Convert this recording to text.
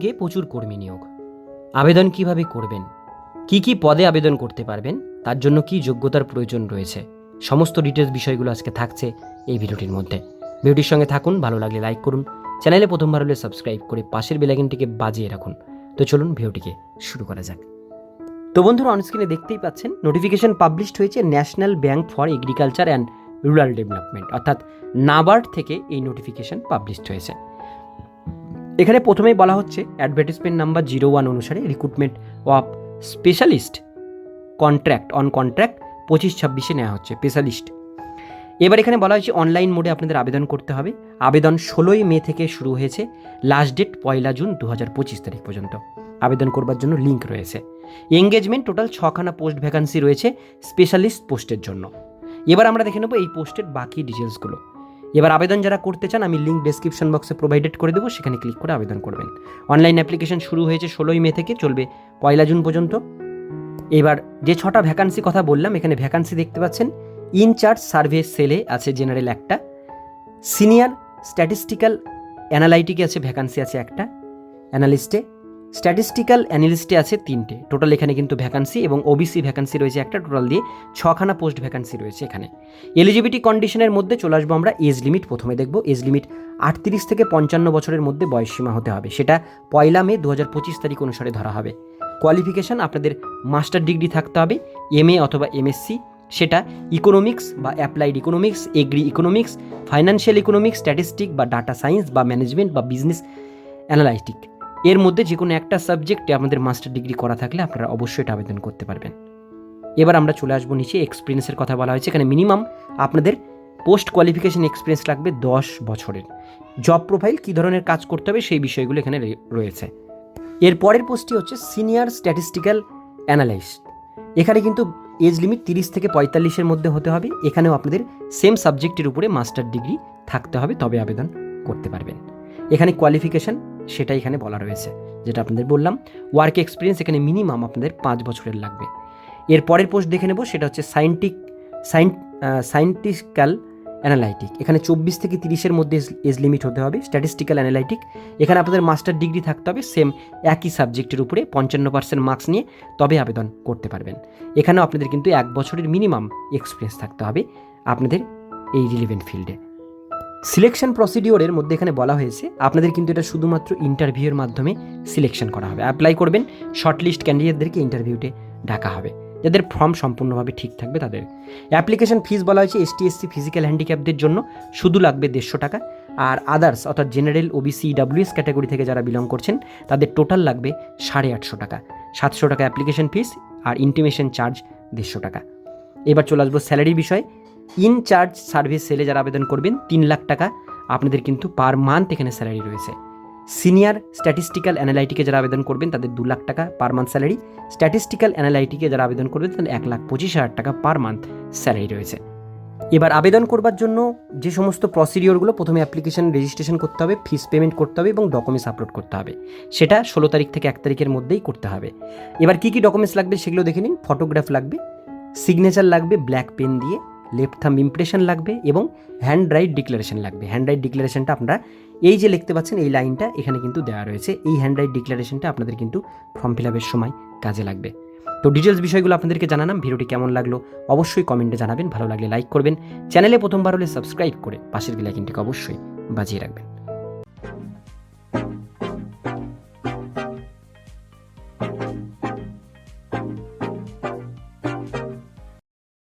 গিয়ে প্রচুর কর্মী নিয়োগ? আবেদন কীভাবে করবেন? কি কি পদে আবেদন করতে পারবেন? তার জন্য কি যোগ্যতার প্রয়োজন রয়েছে? সমস্ত ডিটেলস বিষয়গুলো আজকে থাকছে এই ভিডিওটির মধ্যে। ভিডিওটির সঙ্গে থাকুন, ভালো লাগলে লাইক করুন। চ্যানেলে প্রথমবার হলে সাবস্ক্রাইব করে পাশের বেলাইকনটিকে বাজিয়ে রাখুন। তো চলুন ভিডিওটিকে শুরু করা যাক। তো বন্ধুরা, অনস্ক্রিনে দেখতেই পাচ্ছেন নোটিফিকেশন পাবলিশড হয়েছে national bank for agriculture and rural development অর্থাৎ নাবার্ড থেকে এই নোটিফিকেশন পাবলিশড হয়েছে। এখানে প্রথমেই বলা হচ্ছে অ্যাডভার্টিসমেন্ট নাম্বার জিরো ওয়ান অনুসারে recruitment of specialist contract on contract পঁচিশ ছাব্বিশে নেওয়া হচ্ছে স্পেশালিস্ট এবার এখানে বলা হয়েছে অনলাইন মোডে আপনাদের আবেদন করতে হবে। আবেদন ষোলোই মে থেকে শুরু হয়েছে লাস্ট ডেট পয়লা জুন দু হাজার পঁচিশ তারিখ পর্যন্ত। আবেদন করবার জন্য লিঙ্ক রয়েছে। এঙ্গেজমেন্ট টোটাল ছখানা পোস্ট ভ্যাকান্সি রয়েছে স্পেশালিস্ট পোস্টের জন্য। এবার আমরা দেখে নেব এই পোস্টের বাকি ডিটেলসগুলো এবার আবেদন যারা করতে চান, আমি লিঙ্ক ডেসক্রিপশন বক্সে প্রোভাইডেড করে দেবো, সেখানে ক্লিক করে আবেদন করবেন। অনলাইন অ্যাপ্লিকেশন শুরু হয়েছে ষোলোই মে থেকে, চলবে পয়লা জুন পর্যন্ত। এবার যে ছটা ভ্যাকান্সি কথা বললাম, এখানে ভ্যাকান্সি দেখতে পাচ্ছেন ইনচার্জ সার্ভে সেলে আছে জেনারেল একটা সিনিয়র স্ট্যাটিস্টিক্যাল অ্যানালাইটিকে আছে ভ্যাকান্সি আছে একটা অ্যানালিস্টে স্ট্যাটিস্টিক্যাল অ্যানালিস্টে আছে তিনটে। টোটাল এখানে কিন্তু ভ্যাকান্সি এবং ওবিসি ভ্যাকান্সি রয়েছে একটা। টোটাল দিয়ে ছখানা পোস্ট ভ্যাকান্সি রয়েছে এখানে। এলিজিবিলিটি কন্ডিশনের মধ্যে চলে আসব আমরা এজ লিমিট প্রথমে দেখব। এজ লিমিট আটত্রিশ থেকে পঞ্চান্ন বছরের মধ্যে বয়সসীমা হতে হবে। সেটা পয়লা মে দু হাজার পঁচিশ তারিখ অনুসারে ধরা হবে। কোয়ালিফিকেশান আপনাদের মাস্টার ডিগ্রি থাকতে হবে এমএ অথবা এমএসসি সেটা ইকোনমিক্স বা applied economics, agri economics, financial economics, statistic বা ডাটা সায়েন্স বা ম্যানেজমেন্ট বা বিজনেস অ্যানালাইটিক। এর মধ্যে যে কোনো একটা সাবজেক্টে আপনাদের মাস্টার ডিগ্রি করা থাকলে আপনারা অবশ্যই এটা আবেদন করতে পারবেন। এবার আমরা চলে আসব নিচে এক্সপিরিয়েন্সের কথা বলা হয়েছে। এখানে মিনিমাম আপনাদের পোস্ট কোয়ালিফিকেশন এক্সপিরিয়েন্স লাগবে দশ বছরের। জব প্রোফাইল কী ধরনের কাজ করতে হবে সেই বিষয়গুলো এখানে রয়েছে। এর পরের পোস্টটি হচ্ছে সিনিয়র স্ট্যাটিস্টিক্যাল অ্যানালাইস্ট এখানে কিন্তু এজ লিমিট তিরিশ থেকে পঁয়তাল্লিশের মধ্যে হতে হবে। এখানেও আপনাদের সেম সাবজেক্টের উপরে মাস্টার ডিগ্রি থাকতে হবে, তবে আবেদন করতে পারবেন। এখানে কোয়ালিফিকেশান সেটা এখানে বলা রয়েছে। যেটা আপনাদের বললাম ওয়ার্ক এক্সপিরিয়েন্স এখানে মিনিমাম আপনাদের পাঁচ বছরের লাগবে। এর পরের পোস্ট দেখে নেব, সেটা হচ্ছে সাইন্টিক সাইন সাইন্টিক্যাল অ্যানালাইটিক এখানে চব্বিশ থেকে তিরিশের মধ্যে এজ লিমিট হতে হবে স্ট্যাটিস্টিক্যাল অ্যানালাইটিক এখানে আপনাদের মাস্টার ডিগ্রি থাকতে হবে সেম একই সাবজেক্টের উপরে পঞ্চান্ন পার্সেন্ট মার্কস নিয়ে তবে আবেদন করতে পারবেন। এখানেও আপনাদের কিন্তু এক বছরের মিনিমাম এক্সপিরিয়েন্স থাকতে হবে আপনাদের এই রিলিভেন্ট ফিল্ডে সিলেকশন প্রসিডিওরের মধ্যে এখানে বলা হয়েছে, আপনাদের কিন্তু এটা শুধুমাত্র ইন্টারভিউয়ের মাধ্যমে সিলেকশন করা হবে। অ্যাপ্লাই করবেন, শর্টলিস্ট ক্যান্ডিডেটদেরকে ইন্টারভিউতে ডাকা হবে। যাদের ফর্ম সম্পূর্ণভাবে ঠিক থাকবে তাদের। অ্যাপ্লিকেশন ফিস বলা হয়েছে এসটি এসসি ফিজিক্যাল হ্যান্ডিক্যাপদের জন্য, শুধু লাগবে দেড়শো টাকা। আর আদার্স, অর্থাৎ জেনারেল ওবিসি ডাব্লিউএস ক্যাটাগরি থেকে যারা বিলং করছেন, তাদের টোটাল লাগবে সাড়ে আটশো টাকা। সাতশো টাকা অ্যাপ্লিকেশন ফিস আর ইন্টিমেশন চার্জ দেড়শো টাকা। এবার চলে আসব স্যালারির বিষয়। ইন চার্জ সার্ভিস সেলে যারা আবেদন করবেন, তিন লাখ টাকা আপনাদের কিন্তু পার মান্থ এখানে স্যালারি রয়েছে। সিনিয়র স্ট্যাটিস্টিক্যাল অ্যানালাইটিকে যারা আবেদন করবেন, তাদের দু লাখ টাকা পার মান্থ স্যালারি। স্ট্যাটিস্টিক্যাল অ্যানালাইটিকে যারা আবেদন করবেন, তাদের এক লাখ পঁচিশ হাজার টাকা পার মান্থ স্যালারি রয়েছে। এবার আবেদন করবার জন্য যে সমস্ত প্রসিডিওরগুলো প্রথমে অ্যাপ্লিকেশন রেজিস্ট্রেশন করতে হবে, ফিস পেমেন্ট করতে হবে এবং ডকুমেন্টস আপলোড করতে হবে। সেটা ষোলো তারিখ থেকে এক তারিখের মধ্যেই করতে হবে। এবার কী কী ডকুমেন্টস লাগবে সেগুলো দেখে নিন। ফটোগ্রাফ লাগবে, সিগনেচার লাগবে, ব্ল্যাক পেন দিয়ে। লেফট থাম ইমপ্রেশন লাগবে এবং হ্যান্ড রাইট ডিক্লারেশন লাগবে। হ্যান্ড রাইট ডিক্লারেশনটা আপনারা এই যে লিখতে পাচ্ছেন, এই লাইনটা এখানে কিন্তু দেওয়া রয়েছে। এই হ্যান্ড রাইট ডিক্লারেশনটা আপনাদের কিন্তু ফর্ম ফিল আপের সময় কাজে লাগবে। তো ডিটেলস বিষয়গুলো আপনাদেরকে জানালাম, ভিডিওটি কেমন লাগল অবশ্যই কমেন্টে জানাবেন, ভালো লাগলে লাইক করবেন। চ্যানেলে প্রথমবার হলে সাবস্ক্রাইব করে পাশের বেলাইকিনটিকে অবশ্যই বাজিয়ে রাখবেন।